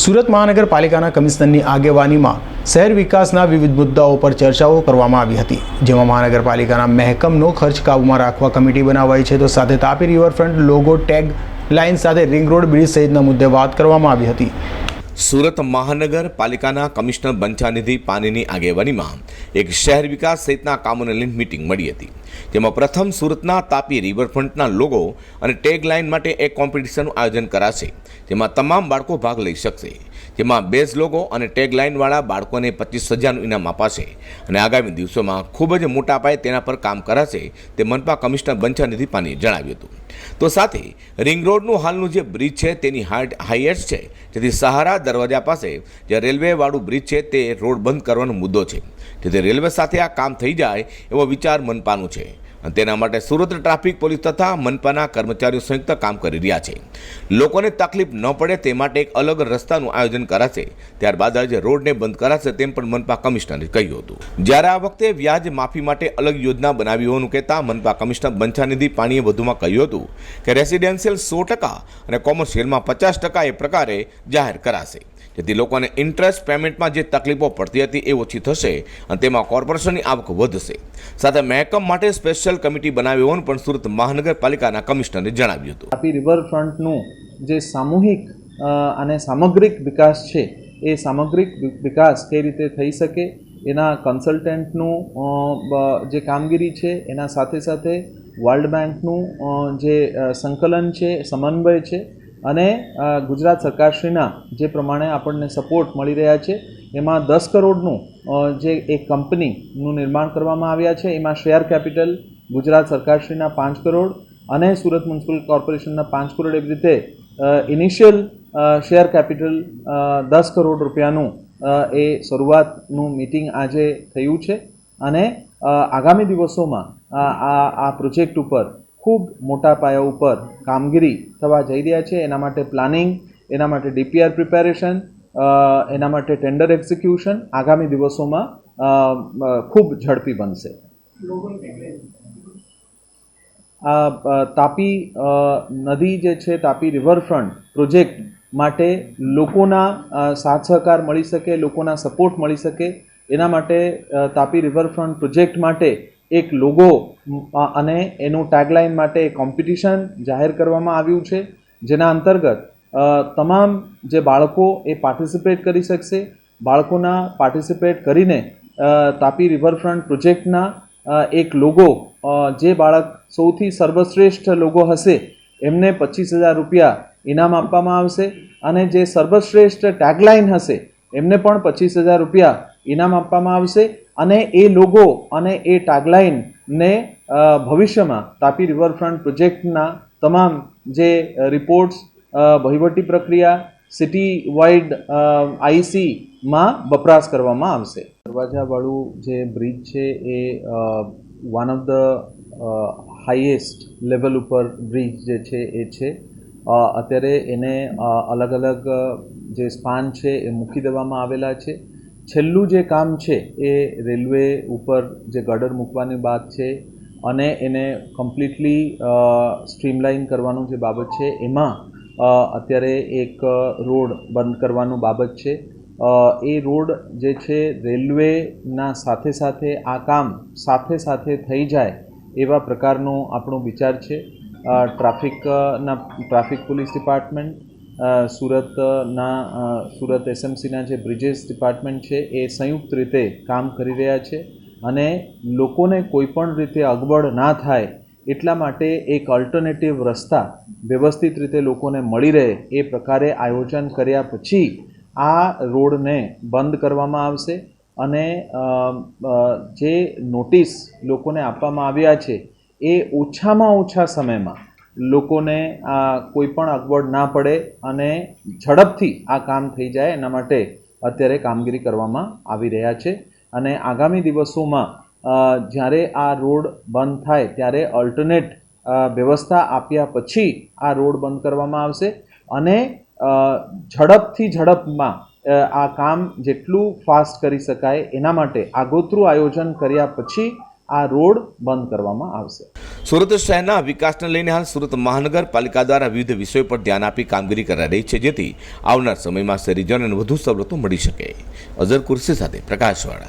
સુરત મહાનગરપાલિકાના કમિશનરની આગેવાનીમાં શહેર વિકાસના વિવિધ મુદ્દાઓ પર ચર્ચાઓ કરવામાં આવી હતી. જેમાં મહાનગરપાલિકાના મહેકમનો ખર્ચ કાબૂમાં રાખવા કમિટી બનાવાઈ છે, તો સાથે Tapi riverfront logo, tag line સાથે રિંગ રોડ, બ્રિજ સહિતના મુદ્દે વાત કરવામાં આવી હતી. સુરત મહાનગરપાલિકાના કમિશનર બંછાનિધિ પાનીની આગેવાનીમાં એક શહેર વિકાસ સહિતના કામોને લઈને મિટિંગ મળી હતી. જેમાં પ્રથમ સુરતના તાપી રિવરફ્રન્ટના લોગો અને ટેગ લાઇન માટે એક કોમ્પિટિશનનું આયોજન કરાશે, જેમાં તમામ બાળકો ભાગ લઈ શકશે. જેમાં બેઝ લોગો અને ટેગ લાઇનવાળા બાળકોને પચીસ હજારનું ઇનામ અપાશે અને આગામી દિવસોમાં ખૂબ જ મોટા પાયે તેના પર કામ કરાશે, તે મનપા કમિશનર બંછાનિધિ પાનીએ જણાવ્યું હતું. તો સાથે રિંગ રોડનું હાલનું જે બ્રિજ છે, તેની હાઇટ હાઈએસ્ટ છે. જેથી સહારા દરવાજા પાસે જે રેલવેવાળું બ્રિજ છે, તે રોડ બંધ કરવાનો મુદ્દો છે. જેથી રેલવે સાથે આ કામ થઈ જાય એવો વિચાર મનપાનું છે. તેના માટે સુરત ટ્રાફિક, પોલીસ તથા મનપાના કર્મચારીઓ સંયુક્ત કામ કરી રહ્યા છે. લોકોને તકલીફ ન પડે તે માટે એક અલગ રસ્તાનું આયોજન કરાશે. ત્યારબાદ આજે રોડને બંધ કરાશે તેમ પણ મનપા કમિશનરે કહ્યું હતું. જ્યારે આ વખતે વ્યાજ માફી માટે અલગ યોજના બનાવી હોવાનું કહેતા મનપા કમિશનર બંછાનિધિ પાણીએ વધુમાં કહ્યું હતું કે રેસિડેન્શિયલ સો ટકા અને કોમર્શિયલમાં પચાસ ટકા એ પ્રકારે જાહેર કરાશે. જેથી લોકોને ઇન્ટરેસ્ટ પેમેન્ટમાં જે તકલીફો પડતી હતી એ ઓછી થશે અને તેમાં કોર્પોરેશનની આવક વધશે. સાથે મહેકમ માટે સ્પેશિયલ કમિટી બનાવી હોવાનું પણ સુરત મહાનગરપાલિકાના કમિશનરે જણાવ્યું હતું. તાપી રિવરફ્રન્ટનું જે સામૂહિક અને સામગ્રિક વિકાસ છે, એ સામગ્રિક વિકાસ કઈ રીતે થઈ શકે, એના કન્સલ્ટન્ટનું જે કામગીરી છે, એના સાથે સાથે વર્લ્ડ બેંકનું જે સંકલન છે, સમન્વય છે અને ગુજરાત સરકારશ્રીના જે પ્રમાણે આપણને સપોર્ટ મળી રહ્યા છે, એમાં દસ કરોડનું જે એક કંપનીનું નિર્માણ કરવામાં આવ્યા છે, એમાં શેર કેપિટલ ગુજરાત સરકારશ્રીના પાંચ કરોડ અને સુરત મ્યુનિસિપલ કોર્પોરેશનના પાંચ કરોડ એવી રીતે ઇનિશિયલ શેર કેપિટલ દસ કરોડ રૂપિયાનું એ શરૂઆતનું મિટિંગ આજે થયું છે. અને આગામી દિવસોમાં આ આ પ્રોજેક્ટ ઉપર ખૂબ મોટા પાયા ઉપર કામગીરી થવા જઈ રહ્યા છે. એના માટે પ્લાનિંગ, એના માટે ડીપીઆર પ્રિપેરેશન એના માટે ટેન્ડર એક્ઝિક્યુશન આગામી દિવસોમાં ખૂબ ઝડપી બનશે. તાપી નદી જે છે, તાપી રિવરફ્રન્ટ પ્રોજેક્ટ માટે લોકોના સાથ સહકાર મળી શકે, લોકોના સપોર્ટ મળી શકે. એના માટે તાપી રિવરફ્રન્ટ પ્રોજેક્ટ માટે એક લોગો અને એનું ટેગલાઇન માટે કોમ્પિટિશન જાહેર કરવામાં આવ્યું છે, જેના અંતર્ગત તમામ જે બાળકો એ પાર્ટિસિપેટ કરી શકશે. બાળકોના પાર્ટિસિપેટ કરીને તાપી રિવરફ્રન્ટ પ્રોજેક્ટના એક લોગો જે બાળક સૌથી સર્વશ્રેષ્ઠ લોગો હશે, એમને પચીસ હજાર રૂપિયા ઇનામ આપવામાં આવશે. અને જે સર્વશ્રેષ્ઠ ટેગલાઇન હશે, એમને પણ પચીસ હજાર રૂપિયા ઇનામ આપવામાં આવશે. અને એ લોગો અને એ ટાગલાઇનને ભવિષ્યમાં તાપી રિવરફ્રન્ટ પ્રોજેક્ટના તમામ જે રિપોર્ટ્સ વહીવટી પ્રક્રિયા સિટી વાઇડ આઈસીમાં વપરાશ કરવામાં આવશે. દરવાજાવાળું જે બ્રિજ છે એ one of the highest level ઉપર બ્રિજ જે છે એ છે. અત્યારે એને અલગ અલગ જે સ્પાન છે એ મૂકી દેવામાં આવેલા છે. છેલ્લું જે કામ છે એ રેલવે ઉપર જે ગડર મૂકવાની વાત છે અને એને કમ્પ્લીટલી સ્ટ્રીમલાઇન કરવાનું જે બાબત છે, એમાં અત્યારે એક રોડ બંધ કરવાનું બાબત છે. એ રોડ જે છે રેલવેના સાથે સાથે આ કામ સાથે સાથે થઈ જાય એવા પ્રકારનો આપણો વિચાર છે. ટ્રાફિકના ટ્રાફિક પોલીસ ડિપાર્ટમેન્ટ સુરતના સુરત એસએમસીના જે બ્રિજેસ ડિપાર્ટમેન્ટ છે એ સંયુક્ત રીતે કામ કરી રહ્યા છે અને લોકોને કોઈપણ રીતે અગવડ ના થાય એટલા માટે એક અલ્ટરનેટિવ રસ્તા વ્યવસ્થિત રીતે લોકોને મળી રહે એ પ્રકારે આયોજન કર્યા પછી આ રોડને બંધ કરવામાં આવશે અને જે નોટિસ લોકોને આપવામાં આવ્યા છે એ ઓછામાં ઓછા સમયમાં લોકોને આ કોઈ પણ અગવડ ના પડે અને ઝડપથી આ કામ થઈ જાય એના માટે અત્યારે કામગીરી કરવામાં આવી રહ્યા છે. અને આગામી દિવસોમાં જ્યારે આ રોડ બંધ થાય ત્યારે અલ્ટરનેટ વ્યવસ્થા આપ્યા પછી આ રોડ બંધ કરવામાં આવશે. અને ઝડપથી ઝડપમાં આ કામ જેટલું ફાસ્ટ કરી શકાય એના માટે આગોતરું આયોજન કર્યા પછી આ રોડ બંધ કરવામાં આવશે. સુરત શહેરના વિકાસને લઈને હાલ સુરત મહાનગરપાલિકા દ્વારા વિવિધ વિષયો પર ધ્યાન આપી કામગીરી કરાઈ રહી છે, જેથી આવનાર સમયમાં શહેરીજનોને વધુ સવલતો મળી શકે. અઝર કુર્સી સાથે પ્રકાશવાળા.